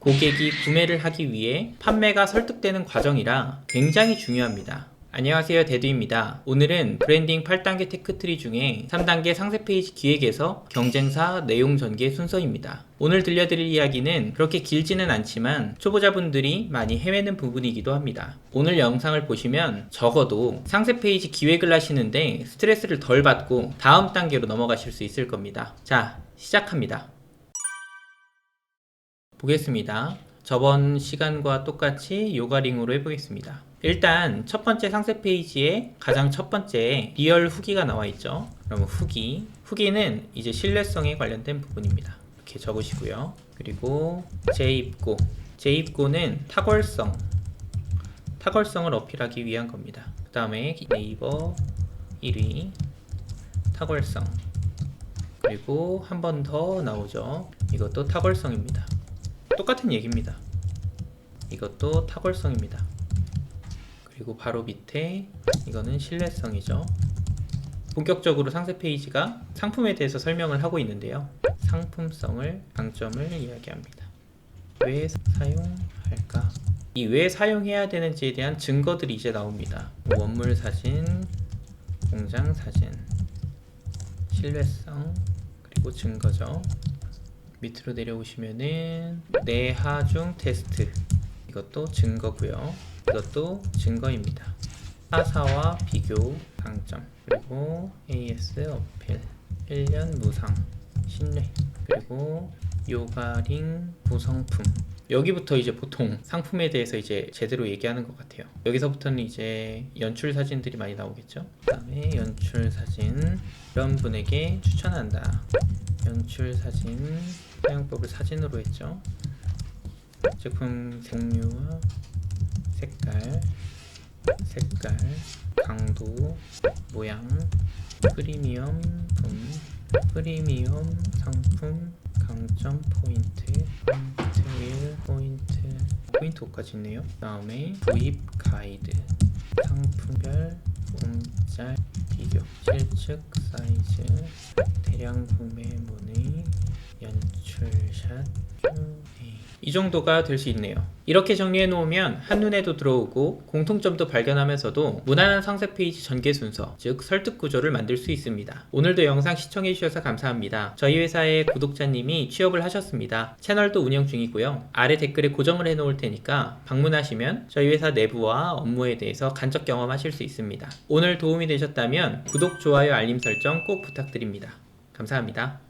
고객이 구매를 하기 위해 판매가 설득되는 과정이라 굉장히 중요합니다. 안녕하세요 데두입니다. 오늘은 브랜딩 8단계 테크트리 중에 3단계 상세 페이지 기획에서 경쟁사 내용 전개 순서입니다. 오늘 들려드릴 이야기는 그렇게 길지는 않지만 초보자분들이 많이 헤매는 부분이기도 합니다. 오늘 영상을 보시면 적어도 상세 페이지 기획을 하시는데 스트레스를 덜 받고 다음 단계로 넘어가실 수 있을 겁니다. 자, 시작합니다. 보겠습니다. 저번 시간과 똑같이 요가링으로 해보겠습니다. 일단 첫 번째 상세 페이지에 가장 첫 번째 리얼 후기가 나와 있죠. 그러면 후기. 후기는 이제 신뢰성에 관련된 부분입니다. 이렇게 적으시고요. 그리고 재입고. 재입고는 탁월성. 탁월성을 어필하기 위한 겁니다. 그 다음에 네이버 1위. 탁월성. 그리고 한 번 더 나오죠. 이것도 탁월성입니다. 똑같은 얘기입니다. 이것도 탁월성입니다. 그리고 바로 밑에 이거는 신뢰성이죠. 본격적으로 상세 페이지가 상품에 대해서 설명을 하고 있는데요. 상품성을 강점을 이야기합니다. 왜 사용할까? 이 왜 사용해야 되는지에 대한 증거들이 이제 나옵니다. 원물 사진, 공장 사진, 신뢰성, 그리고 증거죠. 밑으로 내려오시면은 내하중 테스트 이것도 증거고요. 이것도 증거입니다. 하사와 비교 강점 그리고 AS 어필 1년 무상 신뢰 그리고 요가링 구성품 여기부터 이제 보통 상품에 대해서 이제 제대로 얘기하는 것 같아요. 여기서부터는 이제 연출 사진들이 많이 나오겠죠. 그 다음에 연출 사진 이런 분에게 추천한다. 연출 사진 사용법을 사진으로 했죠. 제품 종류와 색깔, 색깔, 강도, 모양, 프리미엄 품, 프리미엄 상품, 강점 포인트, 포인트 1, 포인트, 포인트 5까지 있네요. 다음에 구입 가이드, 상품별 움짤 비교, 실측 사이즈, 대량 구매 문의, 이 정도가 될 수 있네요. 이렇게 정리해 놓으면 한눈에도 들어오고 공통점도 발견하면서도 무난한 상세 페이지 전개 순서, 즉 설득 구조를 만들 수 있습니다. 오늘도 영상 시청해 주셔서 감사합니다. 저희 회사의 구독자님이 취업을 하셨습니다. 채널도 운영 중이고요. 아래 댓글에 고정을 해 놓을 테니까 방문하시면 저희 회사 내부와 업무에 대해서 간접 경험하실 수 있습니다. 오늘 도움이 되셨다면 구독, 좋아요, 알림 설정 꼭 부탁드립니다. 감사합니다.